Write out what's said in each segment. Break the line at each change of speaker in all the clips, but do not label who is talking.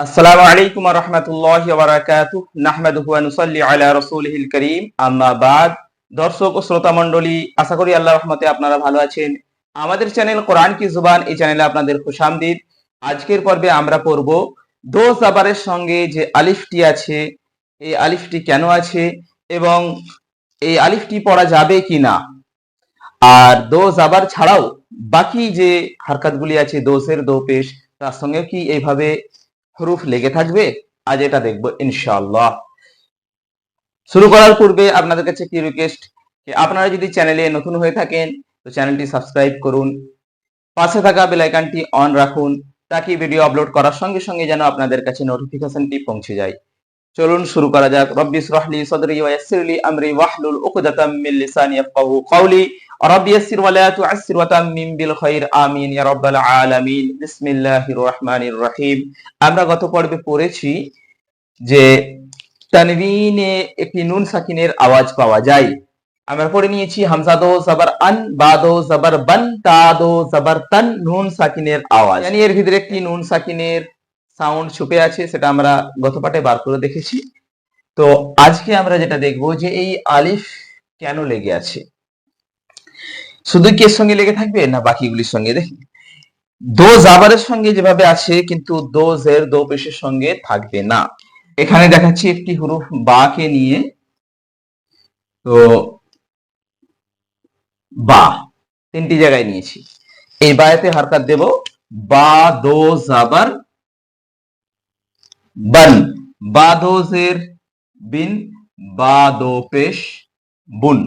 আসসালামু আলাইকুম ওয়া রাহমাতুল্লাহি ওয়া বারাকাতুহু। নাহমাদুহু ওয়া নুসাল্লি আলা রাসূলিহিল কারীম। আম্মা বাদ। দর্শক ও শ্রোতা মণ্ডলী, আশা করি আল্লাহর রহমতে আপনারা ভালো আছেন। আমাদের চ্যানেল কোরআন কি জুবান, এই চ্যানেলে আপনাদের খুশামদিদ আজকের পর্বে আমরা পড়ব দো জাবারের সঙ্গে যে আলিফটি আছে, এই আলিফটি কেন আছে এবং এই আলিফটি পড়া যাবে কিনা। আর দো জাবার ছাড়াও বাকি যে হারকাতগুলি আছে দোষের দো পেশ, তার সঙ্গে কি এইভাবে হরুফ লেগে থাকবে, আজ এটা দেখব ইনশাআল্লাহ। শুরু করার পূর্বে আপনাদের কাছে কি রিকোয়েস্ট আপনারা যদি চ্যানেলে নতুন হয়ে থাকেন, তো চ্যানেলটি সাবস্ক্রাইব করুন, পাশে থাকা বেলাইকানটি অন রাখুন, তাকে ভিডিও আপলোড করার সঙ্গে সঙ্গে যেন আপনাদের কাছে নোটিফিকেশনটি পৌঁছে যায়। চলুন শুরু করা যাক। রব্বি ইসরাহলি সদরি ওয়া ইয়াসসিরলি আমরি ওয়াহলুল উকদাতাম মিন লিসানি ইয়াফকাহু কওলি। আমরা গত পর্বে পড়েছি যে তানবিনে একটি নুন সাকিনের আওয়াজ পাওয়া যায়। আমরা পড়ে নিয়েছি হামজাদো জাবার আন বাদো জাবার বান তাদো জাবার তান, নুন সাকিনের আওয়াজ। yani এর ভিতরে একটি নুন সাকিনের সাউন্ড ছুপে আছে, সেটা আমরা গত পাঠে বার করে দেখেছি। তো আজকে আমরা যেটা দেখব যে এই আলিফ কেন লেগে আছে? শুধু কি এর সঙ্গে লেগে থাকবে না বাকিগুলির সঙ্গে? দেখি। দো জাবারের সঙ্গে যেভাবে আছে কিন্তু দো জের, দো পেশের সঙ্গে থাকবে না। এখানে দেখাচ্ছি একটি হুরুফ বা কে নিয়ে। তো বা, তিনটি জায়গায় নিয়েছি। এই বায়াতে হারকাত দেব। বা, দো জাবার বান। বা, দো জের বিন। বা, দো পেশ বুন।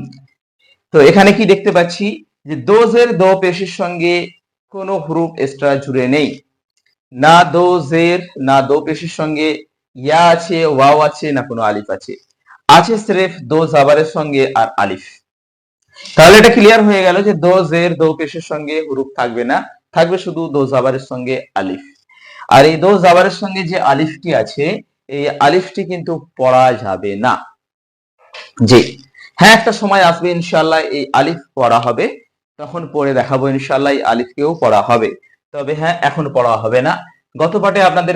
তো এখানে কি দেখতে পাচ্ছি? যে দোজের দো পেশের সঙ্গে কোনো হুরুফ এক্সট্রা জুড়ে নেই। না দো জের না দো পেশের সঙ্গে ইয়া আছে, ওয়াও আছে, না কোনো আলিফ আছে। আছে স্রেফ দো জাবারের সঙ্গে আর আলিফ। তাহলে এটা ক্লিয়ার হয়ে গেল যে দো জের দো পেশের সঙ্গে হুরুফ থাকবে না, থাকবে শুধু দো জাবারের সঙ্গে আলিফ। আর এই দো জাবারের সঙ্গে যে আলিফটি আছে, এই আলিফটি কিন্তু পড়া যাবে না। জি। হ্যাঁ একটা সময় আসবে ইনশাল্লাহ এই আলিফ পড়া হবে। তখন পড়ে দেখাবো ইনশাল্লাহ আলিফকেও পড়া হবে। তবে হ্যাঁ এখন পড়া হবে না। গত পাঠে আপনাদের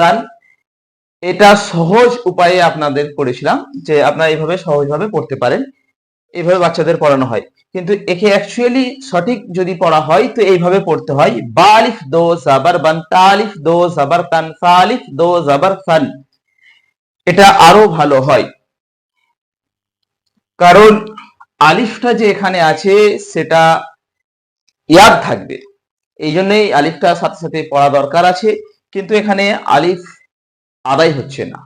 তান। এটা সহজ উপায়ে আপনাদের পড়েছিলাম যে আপনারা এইভাবে সহজভাবে পড়তে পারেন, এইভাবে বাচ্চাদের পড়ানো হয়। কিন্তু একে অ্যাকচুয়ালি সঠিক যদি পড়া হয়, তো এইভাবে পড়তে হয় বা আলিফ দো জাবার বান তা দো জাবার তান ফা আলিফ দো জাবার ফান। এটা আরও ভালো হয়। কারণ আলিফটা যে এখানে আছে, সেটা ইয়াদ থাকবে। এই জন্যই আলিফটা সাথে সাথে পড়া দরকার আছে, কিন্তু এখানে আলিফ আদায় হচ্ছে না।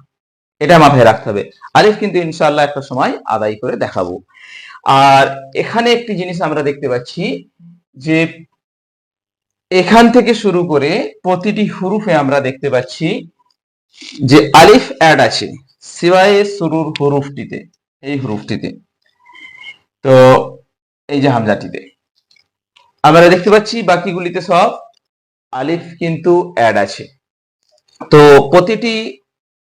এটা মাথায় রাখতে হবে। আলিফ কিন্তু ইনশাল্লাহ একটা সময় আদায় করে দেখাবো। আর এখানে একটি জিনিস আমরা দেখতে পাচ্ছি যে, এখান থেকে শুরু করে প্রতিটি হুরুফে আমরা দেখতে পাচ্ছি যে আলিফ অ্যাড আছে, সিওয়ায়ে শুরুর হুরুফটিতে। এই হুরুফটিতে তো এই যে হামজাটিতে। আমরা দেখতে পাচ্ছি বাকিগুলিতে সব আলিফ কিন্তু অ্যাড আছে। তো প্রতিটি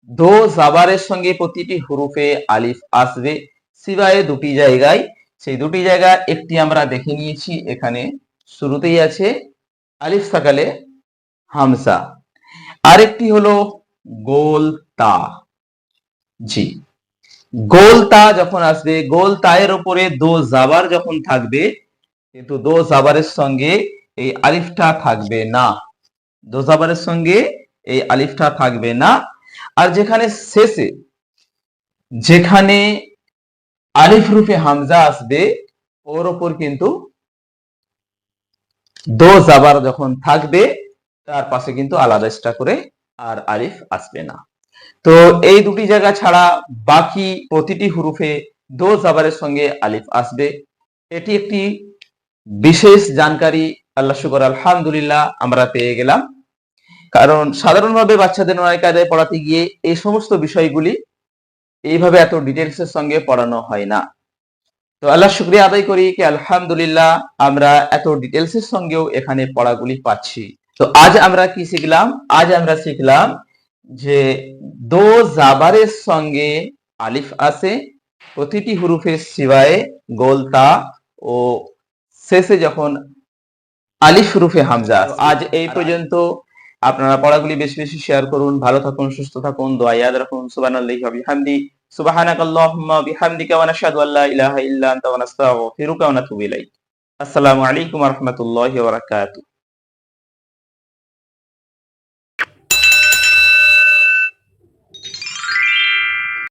দো জাবারের সঙ্গে প্রতিটি হুরুফে আলিফ আসবে। সিওয়ায়ে দুটি জায়গায়। সেই দুটি জায়গা একটি আমরা দেখে নিয়েছি, এখানে শুরুতেই আছে আলিফ সাকালে হামসা আরেকটি হলো গোল তা। জি। গোল তা যখন আসবে গোল তায়ের উপরে দো জাবার যখন থাকবে, কিন্তু দো জাবারের সঙ্গে এই আলিফটা থাকবে না। দো জাবারের সঙ্গে এই আলিফটা থাকবে না। আর যেখানে শেষে, যেখানে আলিফ রূপে হামজা আসবে, ওর ওপর কিন্তু দো জাবার যখন থাকবে, তার পাশে কিন্তু আলাদা করে আর আলিফ আসবে না। তো এই দুটি জায়গা ছাড়া বাকি প্রতিটি হুরুফে দো জাবারের সঙ্গে আলিফ আসবে। এটি একটি বিশেষ জানকারি। আল্লাহ শুকর, আলহামদুলিল্লাহ, আমরা পেয়ে গেলাম। কারণ সাধারণভাবে বাচ্চাদের নয় পড়াতে গিয়ে এই সমস্ত বিষয়গুলি এইভাবে এত ডিটেলস এর সঙ্গে পড়ানো হয় না। তো আল্লাহ শুক্রিয়া আদায় করি কি আলহামদুলিল্লাহ আমরা এত ডিটেলস এর সঙ্গেও এখানে পড়াগুলি পাচ্ছি। তো আজ আমরা কি শিখলাম? আজ আমরা শিখলাম যে দো জাবারের সঙ্গে আলিফ আছে প্রতিটি হুরুফের সিবায়ে গোলতা ও শেষে যখন আলিফ রুফে হামজা আজ এই পর্যন্ত আপনারা পড়াগুলি বেশি বেশি শেয়ার করুন। ভালো থাকুন সুস্থ থাকুন দোয়া ইয়াদ রাখুন। সুবহানাল্লাহি ওয়া বিহামদি। সুবহানাকাল্লাহুম্মা বিহামদিকা ওয়া নাশহাদু আল্লা ইলাহা ইল্লা আনতা ওয়া নাস্তাগফিরুকা ওয়া নাতুবু ইলাইক। আসসালামু আলাইকুম ওয়া রাহমাতুল্লাহি ওয়া বারাকাতুহু।